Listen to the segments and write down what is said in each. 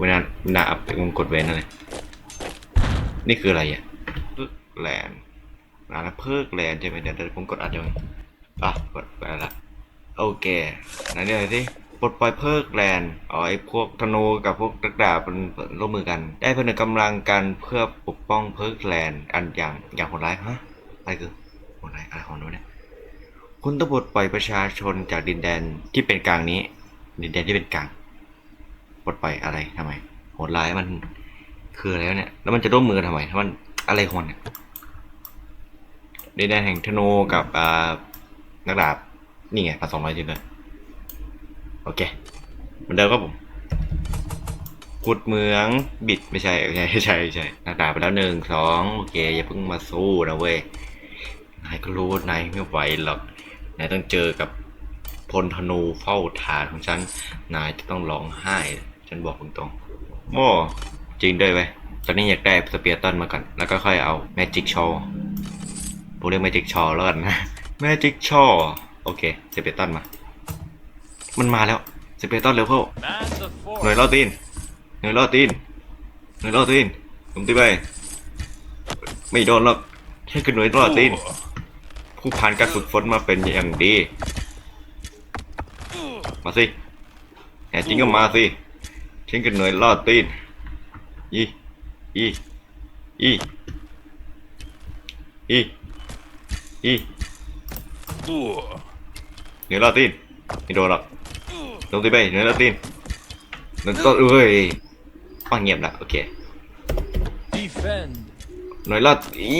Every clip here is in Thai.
เวลาเวลาอัพวงกดเว้นอะไรนี่คืออะไรอะเพิกแลนด์ร้านเพิกแลนใช่ไหมเดี๋ยวเดี๋ยวผมกดอัดยังไงอะกดไปแล้วละโอเคไหนเนี่ยสิปลดปล่อยเพิกแลนอ๋อไอพวกธนูกับพวกตะกดาบมันร่วมมือกัน ได้ผนึกกำลังกันเพื่อปกป้องเพิกแลนอันอย่างอย่างโหดร้ายฮะอะไรคือโหดร้ายอะไรของโน้นเนี่ยคุณต้องปลดปล่อยประชาชนจากดินแดนที่เป็นกลางนี้ ดินแดนที่เป็นกลาง ดปล่อยอะไรทำไมโหดร้ายมันคืออะไรเนี่ย แล้วมันจะร่วมมือทำไมถ้ามันอะไรของมันเนี่ยดินแดนแห่งธนูกับอ่านักดาบนี่ไงพันสองร้อยจุดเลยโอเคเหมือนเดิมครับผมขุดเมืองบิดไม่ใช่ไม่ใช่ไม่ใช่ไม่ใช่นักดาบไปแล้วหนึ่งสองโอเคอย่าเพิ่งมาสู้นะเว้ยนายก็รู้นายไม่ไหวหรอกนายต้องเจอกับพลธนูเฝ้าฐานของฉัน นายจะต้องร้องไห้ ฉันบอกตรงๆโอ้จริงด้วยเว้ยตอนนี้อยากได้สเปียร์ตันมาก่อน แล้วก็ค่อยเอาแมจิกชอผมเรียกแมจิกชอแล้วกันนะแมจิกชอโอเคสเปียร์ตันมา มันมาแล้วสเปียร์ตันเร็วเข้าะหน่วยล่อตีนหน่วยล่อตีนหน่วยล่อตีนผมตีไปไม่โดนหรอกแค่คือหน่วยล่อตีนผู้ผ่านการฝึกฝนมาเป็นอย่างดี มาสิแน่จริงก็มาสิ ฉันก็หน่วยล่อตีนอีอีอีอีอีหน่วยล่อตีนไม่โดนหรอกลงตีไปหน่วยล่อตีนนั่นต้นเอ้ยฟังเงียบละโอเค Defend. หน่วยล่ออี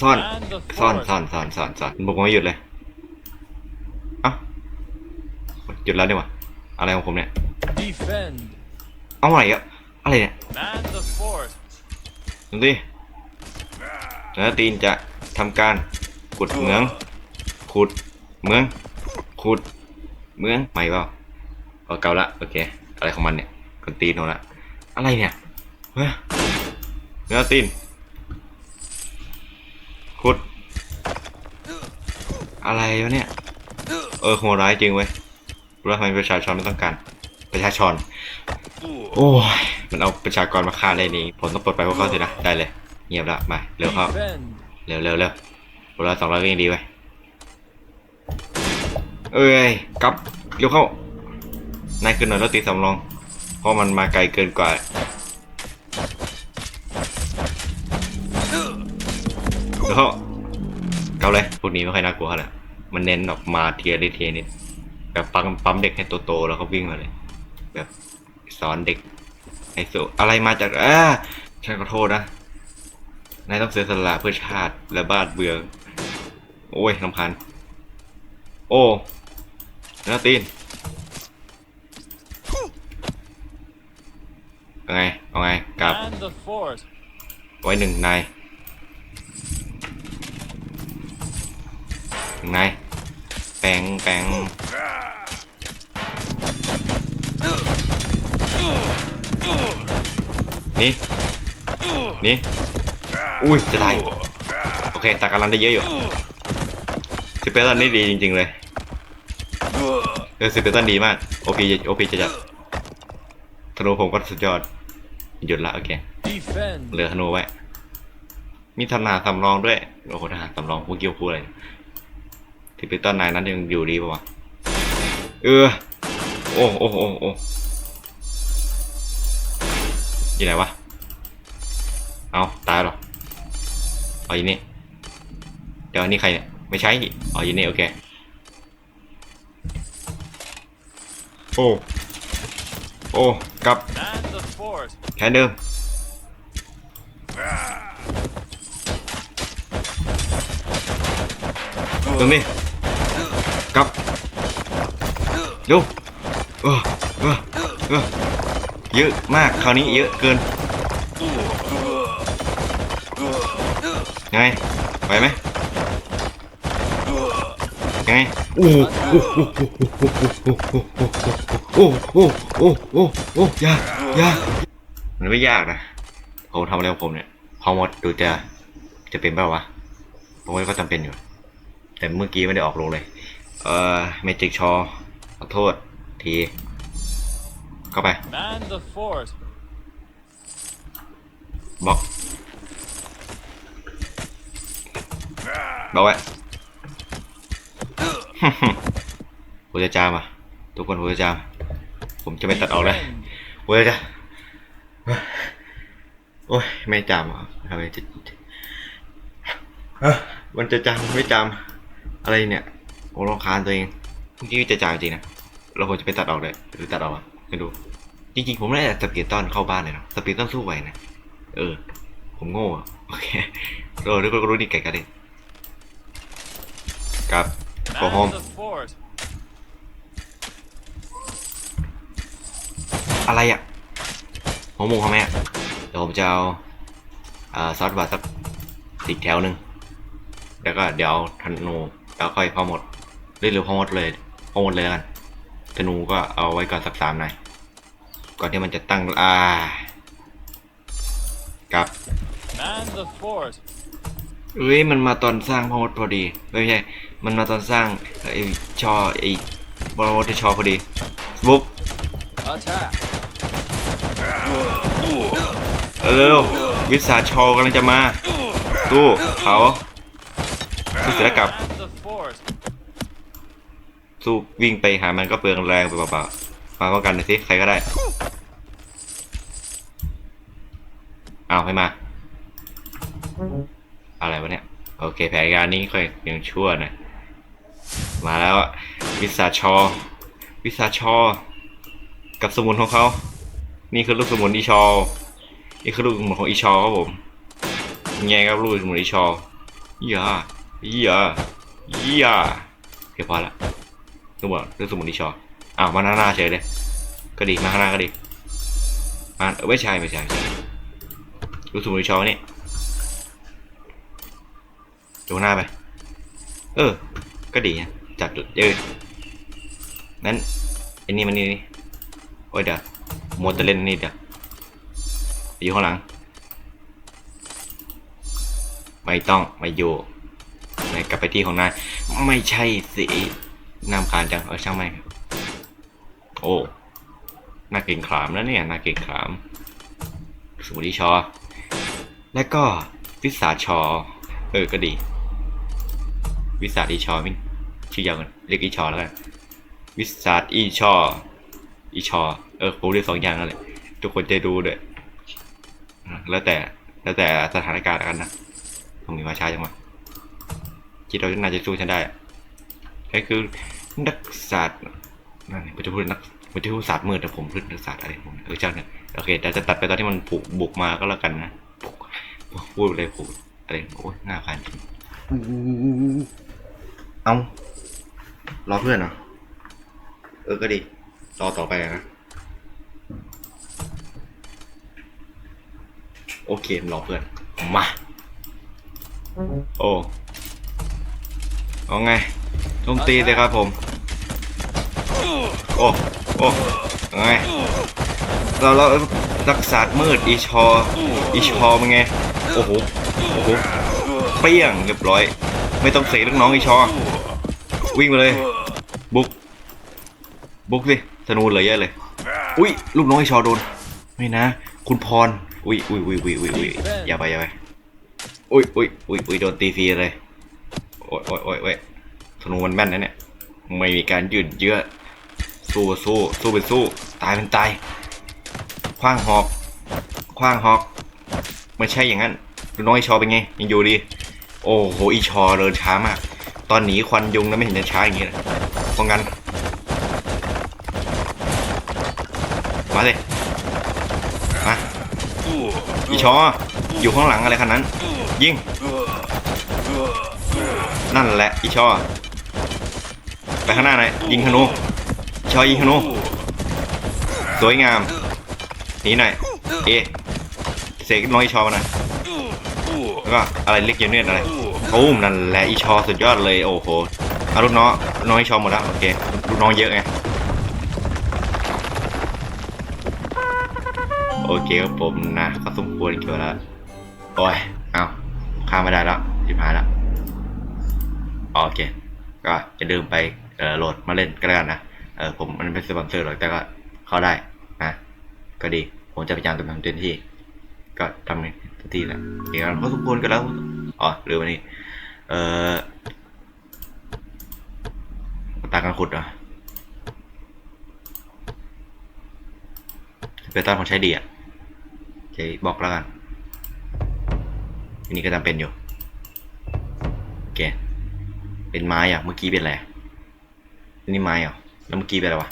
ซ่อน Man the ซ่อน fort. ซ่อนซ่อนซ่อนซ่อนบุกมาไม่หยุดเลยเอ้าหยุดแล้วนี่หว่าอะไรของผมเนี่ย Defend. เอาอะไรอะอะไรเนี่ยดูสิเนื้อตีนจะทำการขุดเหมือง ขุดเหมือง ขุดเหมืองใหม่เปล่าเอาเก่าละโอเค อะไรของมันเนี่ยคนตีนโนละอะไรเนี่ยเฮ้ยเนื้อตีนขุด อะไรวะเนี่ย เออโหดร้ายจริงเว้ยรู้แล้วทำไมประชาชนไม่ต้องการ ประชาชน โอ้ย มันเอาประชากรมาฆ่าเลยนี่ผมต้องปลดไปพวกเขาสินะ ได้เลย เงียบละมาเร็วเข้า Defend. เร็วเร็วเร็วคนละสองร้อยก็ยังดีไว้ยเอ้ยกลับเร็วเข้านายขึ้นหน่อยแล้วตีสำรอง เพราะมันมาไกลเกินกว่าเร็วเข้าเกาเลยพวกนี้ไม่ค่อยน่ากลัวเท่าไหร่มันเน้นออกมาเทียริเทียนิดแบบปั๊มปั๊มเด็กให้โตๆแล้วก็วิ่งมาเลย แบบสอนเด็กให้สูอะไรมาจากอ่าฉันขอโทษนะ นายต้องเสียสละเพื่อชาติและบ้านเบือง โอ้ยลำพัน โอ้เนื้อตีนเอาไง เอาไง กลับ ไว้หนึ่งนายหนึ่งนายแปงแปง นี่นี่อุ้ยจะตายโอเคตากำลังได้เยอะอยู่สิเปตันนี่ดีจริง ๆ เลยเออสิเปตันดีมากโอพีโอพีจะจัดธนูผมก็สุดยอดหยุดละโอเค Defend. เหลือธนูไว้มีทหารสำรองด้วยโอ้โหทหารสำรองพวกเกี่ยวพูดอะไรทิปิตันนายนั้นยังอยู่ดีป่าวะเออโอ้โอ้โอ้โอ้ ยี่ไหนวะ เอาตายหรอเอาอยู่นี่เดี๋ยวนี้ใครเนี่ย ไม่ใช่อ๋ออยู่นี่โอเค โอ้ โอ้กลับแค่เดิมตรงนี้กลับเร็วเออเออเออ เยอะมากคราวนี้เยอะเกินยังไงไหวไหมยังไงโอ้โหโอ้โหโอ้โหโอ้โหโอ้โหโอ้โหโอ้โหยากยากมันไม่ยากนะผมทำอะไรของผมเนี่ยพอหมดดูจะจะเป็นเปล่าวะผมว่าก็จำเป็นอยู่ แต่เมื่อกี้ไม่ได้ออกลงเลย เอ่อเมจิกชอขอโทษที เข้าไป Man the fort. บล็อกบล็อกไว้ผมจะจามอะทุกคนผมจะจาม ผมจะไม่ตัดออกเลย Defend. ผมจะโอ้ยไม่จามอะทำไมจะเอ้อมันจะจามไม่จามอะไรเนี่ยผมรำคาญตัวเองเมื่อกี้จะจามจริงนะเราควรจะไปตัดออกเลยหรือตัดออกอะ ไม่ดู จริงๆ ผมไม่ได้สปีดตอนเข้าบ้านเลยนะสปีดตอนสู้ไหวนะ เออ ผมโง่อะโอเคเออทุกคนก็รู้ดีไก่กันเลยครับ go Man home อะไรอะหัวหมูเขาแม่เดี๋ยวผมจะเอาอ่าซอสบาสักอีกแถวหนึ่งแล้วก็เดี๋ยวเอาธนูแล้วค่อยพอหมดหรือหรือพอหมดเลยพอหมดเลยแล้วกัน ธนูก็เอาไว้ก่อนสักสามหน่อยก่อนที่มันจะตั้งอ่ากับ Man the fort. เอ้ยมันมาตอนสร้างพอหมดพอดีไม่ใช่ มันมาตอนสร้างไอ้ชอไอ้บอลวอเตอร์ชอพอดีบุ๊บ Attack. เร็ววิสาชอกำลังจะมา ตู้เขาสู้เสือกลับ Man the fort. สู้วิ่งไปหามันก็เปลืองแรงไปเปล่าๆมาป้องกันหน่อยสิใครก็ได้เอาให้มา อะไรวะเนี่ย โอเค แผนการนี้ค่อยยังชั่วหนะมาแล้วอะวิสาชอ วิสาชอ กับสมุนของเขา นี่คือลูกสมุนอีชอ นี่คือลูกสมุนของอีชอครับผมยังไงครับลูกสมุนอีชออย่าอย่าอย่าโอเคพอละ สมุนลูกสมุนอีชออ้าวมาหน้าหน้าเฉยเลย ก็ดีมาข้างหน้าก็ดีมาเออไม่ใช่ไม่ใช่ไม่ใช่ลูกสมุนอีชอนี่ดูหน้าไป เออ ก็ดีนะจัดเออนั้นไอ้นี่มันนี่นี่โอ้ยเดี๋ยวมัวแต่เล่นนี่เดี๋ยวอยู่ข้างหลัง ไม่ต้องไม่อยู่ไม่กลับไปที่ของนายไม่ใช่สิ นำคาญจังเออช่างไม่โอ้น่าเก่งขามแล้วเนี่ยน่าเก่งขาม สมุทรชอ และก็วิสาชอ เออก็ดี วิสาอีชอมิชื่อยาวกันเรียกอีชอแล้วกันวิสาอีชอ อีชอ เออผมเรียกสองอย่างนั่นแหละทุกคนจะดูด้วยแล้วแต่แล้วแต่สถานการณ์ล้วกันนะผมมีมาช้าจังวะคิดว่าน่าจะสู้ฉันได้อะแค่คือ นักศาสตร์นั่นผมจะพูดนักผมจะพูดศาสตร์มืดแต่ผมพูดนักศาสตร์อะไรผมเออเจ้าเนี่ยโอเคแต่จะตัดไปตอนที่มันผูกบุกมาก็แล้วกันนะบุกพูดอะไรผูกอะไรโอ้ยหน้าพันจริงเอารอเพื่อนเหรอเออก็ดีรอต่อไปนะโอเครอเพื่อนมาโอ้เอาไงโจมตีเลยครับผม โอ้โอ้ไงเราเรารักษามืดอีชออีชอเป็นไงโอ้โหโอ้โหเปี้ยงเรียบร้อย ไม่ต้องเสกลูกน้องอีชอ วิ่งไปเลย บุก บุกสิธนูเหลยเยอะเลย อุ้ยลูกน้องอีชอโดน ไม่นะ คุณพร อุ้ยอุ้ยอุ้ยอุ้ยอุ้ยอุ้ยอย่าไปอย่าไปอุ้ยอุ้ยอุ้ยอุ้ยโดนตีฟรีเลยโอ้ยโอ้ยโอ้ยโอ้ยธนูมันแม่นนะเนี่ยไม่มีการยืดเยื้อ สู้สู้สู้เป็นสู้ ตายเป็นตายคว้างหอกคว้างหอก ไม่ใช่อย่างนั้นลูน้องอีชอเป็นไง ยังอยู่ดี โอ้โหอีชอเดินช้ามาก ตอนหนีควันยุงแล้วไม่เห็นจะช้าอย่างนี้เลยป้องกัน มาเลยมาอีชออยู่ข้างหลังอะไรขนาดนั้น ยิง นั่นแหละอีชอไปข้างหน้าหน่อยยิงธนู ชอยิงธนูสวยงามหนีหน่อยเอเสกน้องอีชอมาหน่อยแล้วก็อะไรเล็กเยเนียนอะไรโอ้มนั่นแหละอีชอสุดยอดเลยโอ้โหอาลูกน้องน้องอีชอหมดแล้วโอเคลูกน้องเยอะไงโอเคครับผมนะก็สมควรเกี่ยวแล้วโอ้ยเอาข้ามไม่ได้แล้วสิบหายแล้วโอเค ก็จะเดิมไปโหลดมาเล่นก็แล้วนะ เออผมมันเป็นสปอนเซอร์หรอกแต่ก็เข้าได้นะก็ดี ผมจะพยายามทำเต็มที่ ก็ทำเต็มที่แหละเดี๋ยวเราก็สมควรกันแล้วอ๋อหรือวันนี้ เอ่อตาการขุดเหรอเบต้าผมใช้ดีอะใช้บล็อกแล้วกันอันนี้ก็จำเป็นอยู่โอเคเป็นไม้อะเมื่อกี้เป็นอะไรนี่ไม้เหรอ แล้วเมื่อกี้เป็นอะไรวะ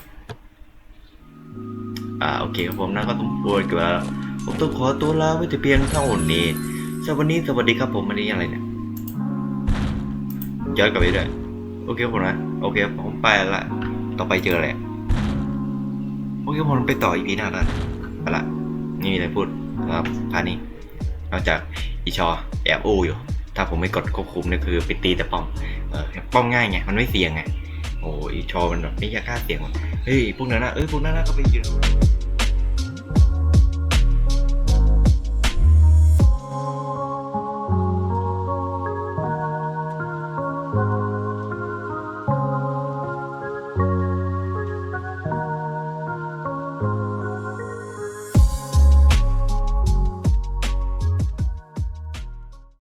อ่าโอเคครับผมนะก็สมควรกับว่าผมต้องขอตัวลาไว้แต่เพียงเท่านี้สวัสดีสวัสดีครับผมอันนี้อะไรเนี่ยย้อนกลับไปด้วยโอเคผมนะโอเคผมไปละต่อไปเจออะไรโอเคผมไปต่ออีพีหน้าล้วเอาละนี่มีอะไรพูดครับพานี้นอกจากอีชอแอบอู้อยู่ ถ้าผมไม่กดควบคุมนี่คือไปตีแต่ป้อมเออป้อมง่ายไงมันไม่เสี่ยงไง โอ้ยอีชอมันแบบไม่อยากกล้าเสี่ยงว่ะเฮ้ยพวกนั้นนะเอ้ยพวกนั้นนะก็ไปยืน